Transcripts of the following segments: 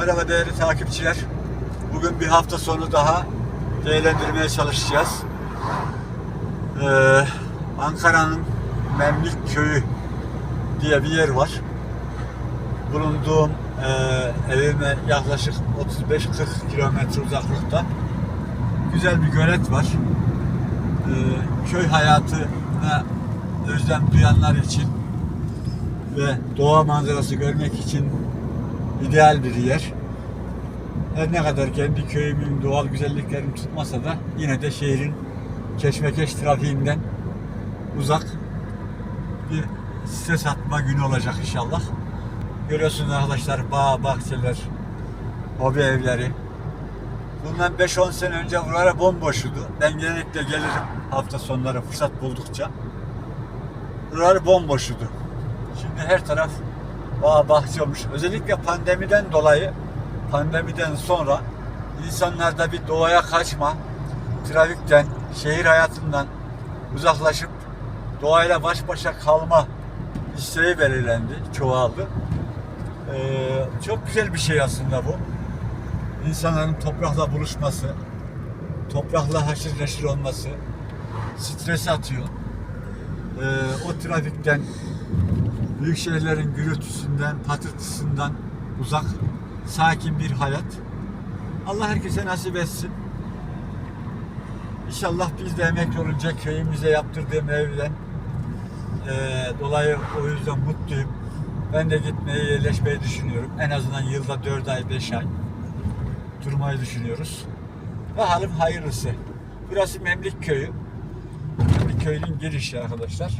Merhaba değerli takipçiler. Bugün bir hafta sonu daha değerlendirmeye çalışacağız. Ee, Ankara'nın Memlik Köyü diye bir yer var. Bulunduğum e, evime yaklaşık 35-40 kilometre uzaklıkta güzel bir gölet var. Ee, köy hayatına özlem duyanlar için ve doğa manzarası görmek için ideal bir yer. Her ne kadar kendi köyümün doğal güzelliklerini tutmasa da yine de şehrin keşmekeş trafiğinden uzak bir stres atma günü olacak inşallah. Görüyorsunuz arkadaşlar bağ, bahçeler, hobi evleri. Bundan 5-10 sene önce buralara bomboştu. Ben genellikle gelirim hafta sonları fırsat buldukça. Buralar bomboştu. Şimdi her taraf olmuş. Özellikle pandemiden dolayı pandemiden sonra insanlarda bir doğaya kaçma, trafikten, şehir hayatından uzaklaşıp doğayla baş başa kalma isteği belirlendi, çoğaldı. Ee, çok güzel bir şey aslında bu. İnsanların toprakla buluşması, toprakla haşır neşir olması, stres atıyor. Ee, o trafikten, büyük şehirlerin gürültüsünden, patırtısından uzak, sakin bir hayat. Allah herkese nasip etsin. İnşallah biz de emekli olunca köyümüze yaptırdığım evden eee, dolayı o yüzden mutluyum. Ben de gitmeyi, yerleşmeyi düşünüyorum. En azından yılda 4 ay, 5 ay durmayı düşünüyoruz. Bakalım hayırlısı. Burası Memlik Köyü. Memlik Köyü'nün girişi arkadaşlar.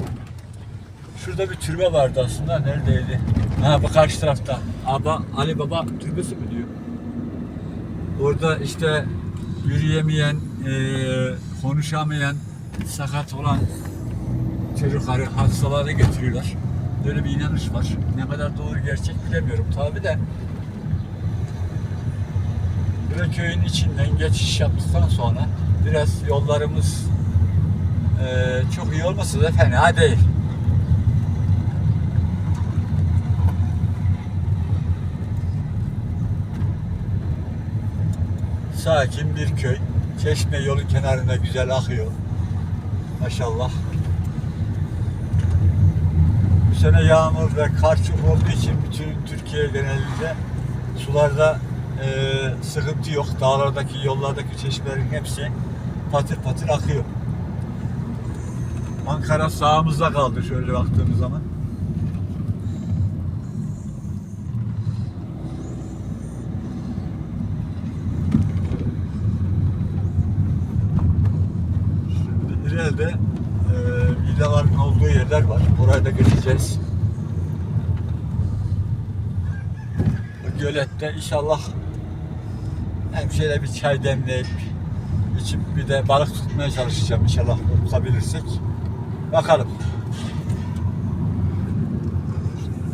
Şurada bir türbe vardı aslında. Neredeydi? Ha bu karşı tarafta. Aba, Ali Baba türbesi mi diyor? Orada işte yürüyemeyen, eee, konuşamayan, sakat olan çocukları, hastaları getiriyorlar. Böyle bir inanış var. Ne kadar doğru gerçek bilemiyorum tabi de. Böyle köyün içinden geçiş yaptıktan sonra biraz yollarımız eee, çok iyi olmasa da fena değil. Sakin bir köy. Çeşme yolun kenarında güzel akıyor. Maşallah. Bu sene yağmur ve kar çok olduğu için bütün Türkiye genelinde sularda eee, sıkıntı yok. Dağlardaki, yollardaki çeşmelerin hepsi patır patır akıyor. Ankara sağımızda kaldı şöyle baktığımız zaman. Şimdi ileride e, villaların olduğu yerler var. Geçeceğiz. Bu gölette inşallah hem şöyle bir çay demleyip içip bir de balık tutmaya çalışacağım inşallah tutabilirsek. Bakalım.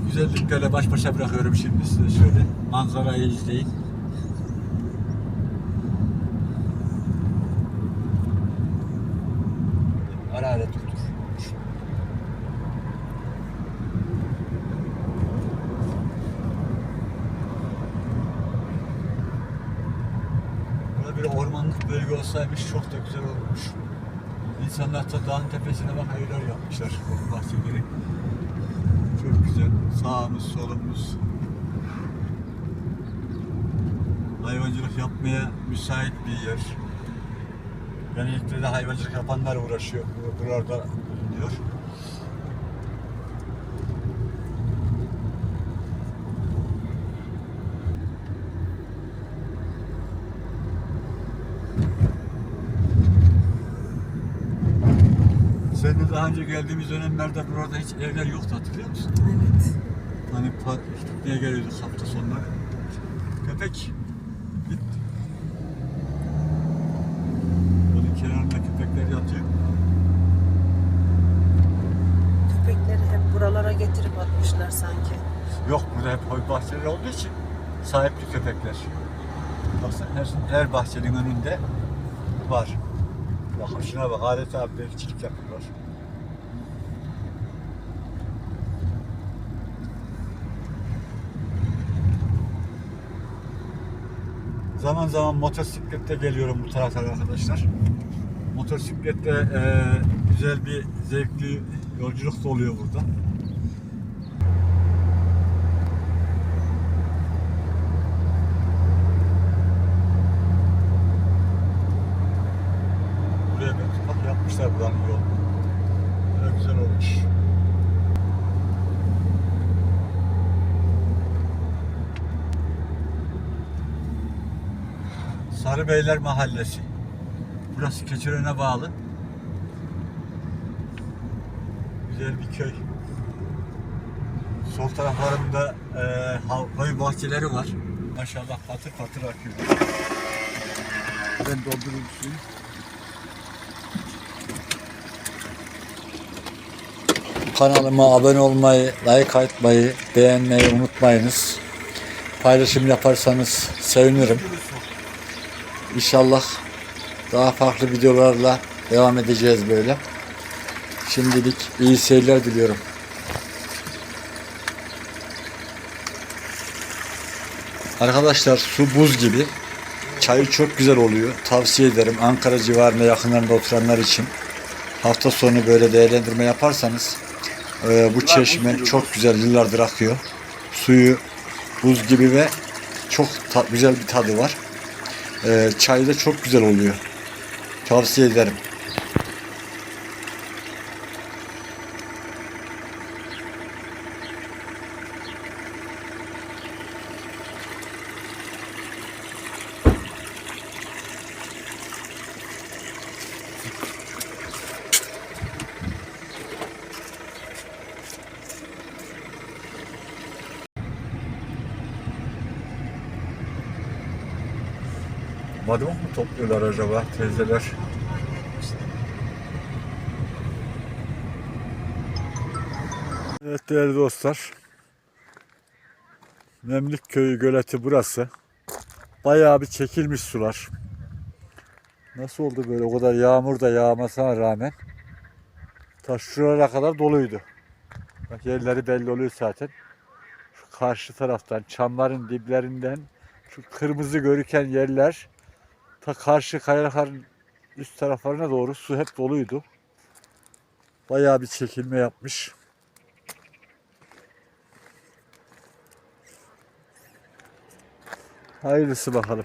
Güzelliklerle baş başa bırakıyorum şimdi size şöyle. Manzarayı izleyin. Bölge olsaymış çok da güzel olmuş. İnsanlar da dağın tepesine bak evler yapmışlar bahçeleri. Çok güzel. Sağımız, solumuz. Hayvancılık yapmaya müsait bir yer. Genellikle de hayvancılık yapanlar uğraşıyor. Buralarda bulunuyor. Sen de daha önce geldiğimiz dönemlerde burada hiç evler yoktu hatırlıyor musun? Evet. Hani pikniğe geliyorduk hafta sonları. Köpek gitti. Yolun kenarında köpekler yatıyor. Köpekleri hep buralara getirip atmışlar sanki. Yok burada hep hoy bahçeleri olduğu için sahipli köpekler. Baksana her, her bahçenin önünde var. Bak şuna bak adeta bekçilik yapıyorlar. Zaman zaman motosikletle geliyorum bu tarafa arkadaşlar. Motosiklette e, güzel bir zevkli yolculuk da oluyor burada. Buraya bak yapmışlar buranın yolunu. Böyle güzel olmuş. Sarıbeyler Mahallesi. Burası Keçiören'e bağlı. Güzel bir köy. Sol taraflarında e, havayı bahçeleri var. Maşallah patır patır akıyor. Ben doldurayım suyu. Kanalıma abone olmayı, like atmayı, beğenmeyi unutmayınız. Paylaşım yaparsanız sevinirim. İnşallah daha farklı videolarla devam edeceğiz böyle. Şimdilik iyi seyirler diliyorum. Arkadaşlar su buz gibi. Çayı çok güzel oluyor. Tavsiye ederim Ankara civarında yakınlarında oturanlar için. Hafta sonu böyle değerlendirme yaparsanız e, bu çeşme çok güzel yıllardır akıyor. Suyu buz gibi ve çok güzel bir tadı var. E, çay da çok güzel oluyor. Tavsiye ederim. Madımak mı topluyorlar acaba teyzeler? Evet değerli dostlar. Memlük köyü göleti burası. Bayağı bir çekilmiş sular. Nasıl oldu böyle o kadar yağmur da yağmasına rağmen. Ta şuralara kadar doluydu. Bak yerleri belli oluyor zaten. Şu karşı taraftan çamların diplerinden şu kırmızı görüken yerler ta karşı kayalıkların üst taraflarına doğru su hep doluydu. Bayağı bir çekilme yapmış. Hayırlısı bakalım.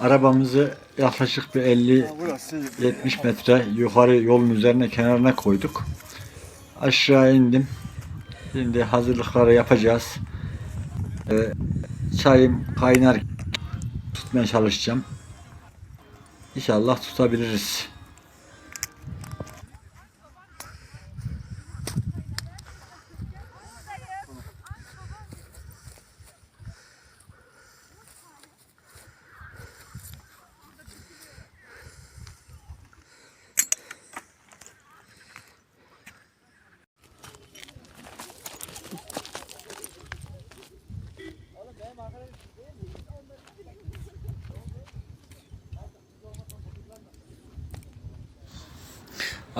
Arabamızı yaklaşık bir 50-70 metre yukarı yolun üzerine kenarına koyduk. Aşağı indim. Şimdi hazırlıkları yapacağız. Ee, çayım kaynar tutmaya çalışacağım. İnşallah tutabiliriz.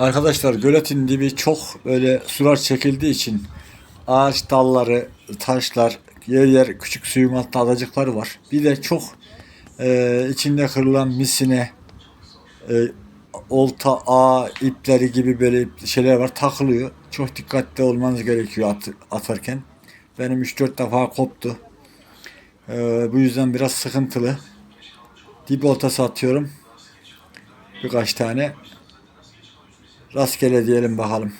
Arkadaşlar göletin dibi çok böyle sular çekildiği için ağaç dalları, taşlar, yer yer küçük suyun altında adacıklar var. Bir de çok e, içinde kırılan misine, e, olta, ağ, ipleri gibi böyle şeyler var takılıyor. Çok dikkatli olmanız gerekiyor at, atarken. Benim 3-4 defa koptu. E, bu yüzden biraz sıkıntılı. Dip oltası atıyorum. Birkaç tane. Rastgele diyelim bakalım.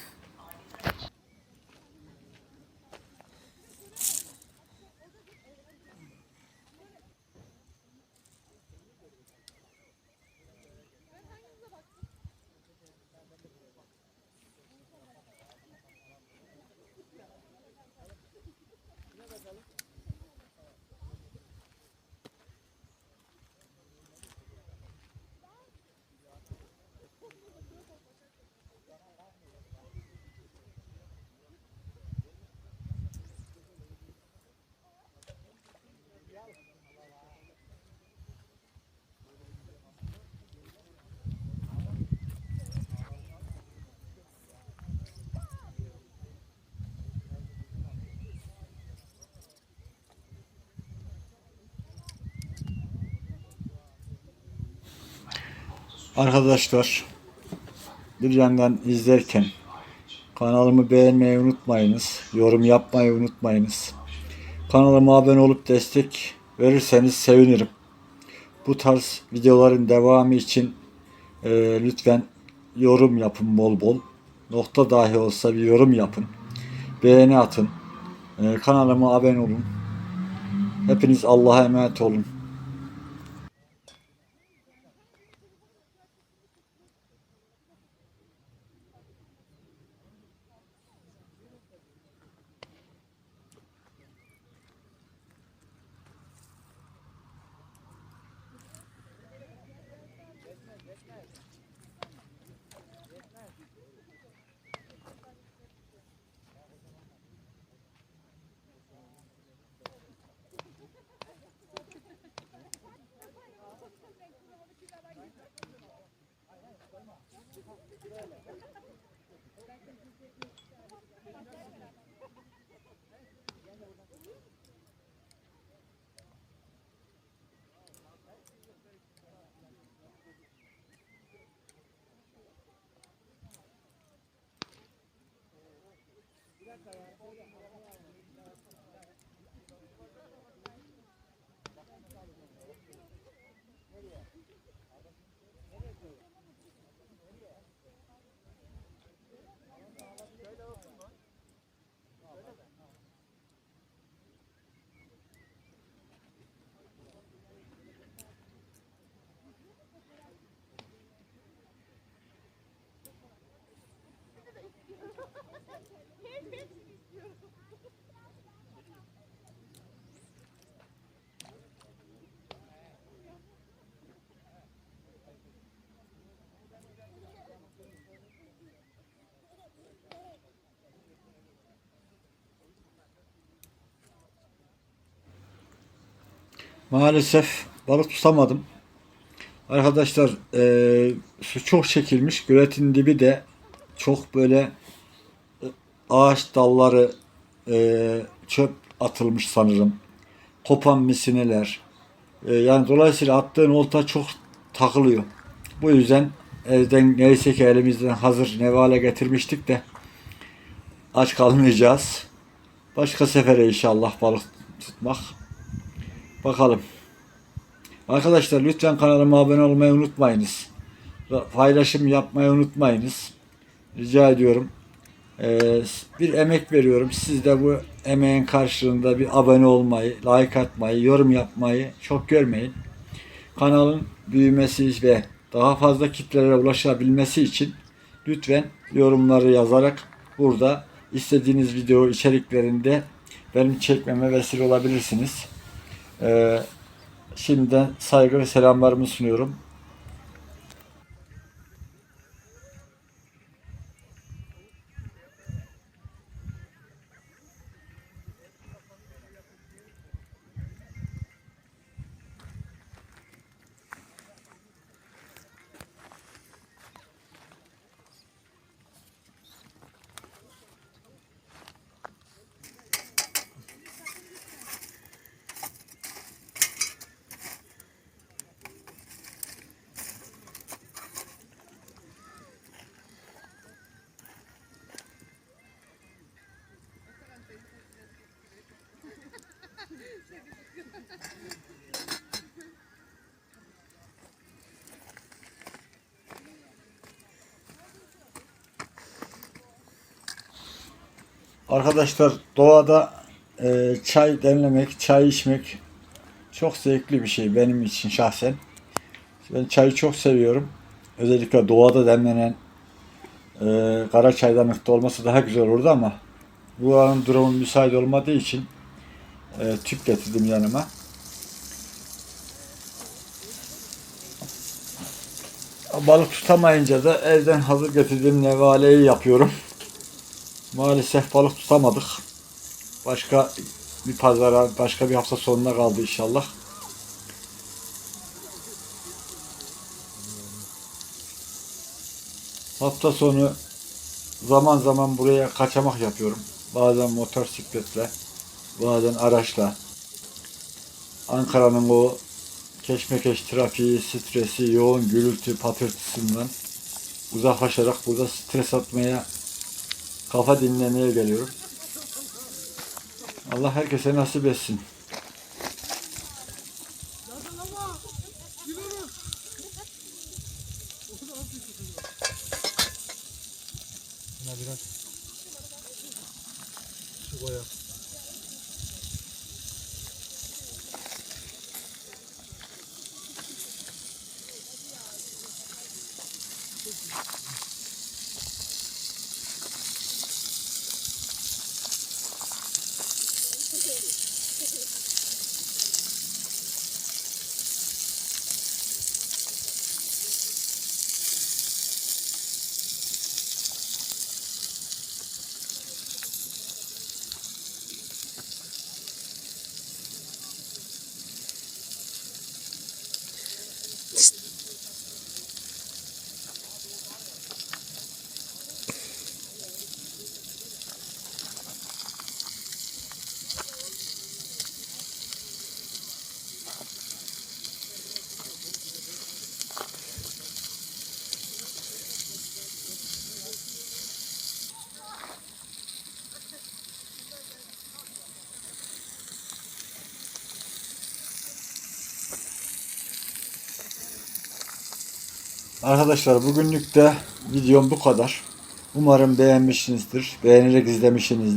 Arkadaşlar bir yandan izlerken kanalımı beğenmeyi unutmayınız. Yorum yapmayı unutmayınız. Kanalıma abone olup destek verirseniz sevinirim. Bu tarz videoların devamı için e, lütfen yorum yapın bol bol. Nokta dahi olsa bir yorum yapın. Beğeni atın. E, kanalıma abone olun. Hepiniz Allah'a emanet olun. Maalesef balık tutamadım. Arkadaşlar eee, su çok çekilmiş. Göletin dibi de çok böyle e, ağaç dalları eee, çöp atılmış sanırım. Kopan misineler. Eee, yani dolayısıyla attığın olta çok takılıyor. Bu yüzden evden neyse ki elimizden hazır nevale getirmiştik de aç kalmayacağız. Başka sefere inşallah balık tutmak. Bakalım. Arkadaşlar lütfen kanalıma abone olmayı unutmayınız. Paylaşım yapmayı unutmayınız. Rica ediyorum. Ee, bir emek veriyorum. Siz de bu emeğin karşılığında bir abone olmayı, like atmayı, yorum yapmayı çok görmeyin. Kanalın büyümesi ve daha fazla kitlelere ulaşabilmesi için lütfen yorumları yazarak burada istediğiniz video içeriklerinde benim çekmeme vesile olabilirsiniz. Ee, şimdiden saygı ve selamlarımı sunuyorum. Arkadaşlar doğada e, çay demlemek, çay içmek çok zevkli bir şey benim için şahsen. Ben çayı çok seviyorum. Özellikle doğada demlenen e, kara çaydanlıkta olması daha güzel olurdu ama bu an durumun müsait olmadığı için e, tüp getirdim yanıma. Balık tutamayınca da evden hazır getirdiğim nevaleyi yapıyorum. Maalesef balık tutamadık. Başka bir pazara, başka bir hafta sonuna kaldı inşallah. Hafta sonu zaman zaman buraya kaçamak yapıyorum. Bazen motosikletle, bazen araçla. Ankara'nın o keşmekeş trafiği, stresi, yoğun gürültü, patırtısından uzaklaşarak burada stres atmaya, kafa dinlemeye geliyorum. Allah herkese nasip etsin. Biraz su koyalım. Arkadaşlar bugünlük de videom bu kadar. Umarım beğenmişsinizdir. Beğenerek izlemişsinizdir.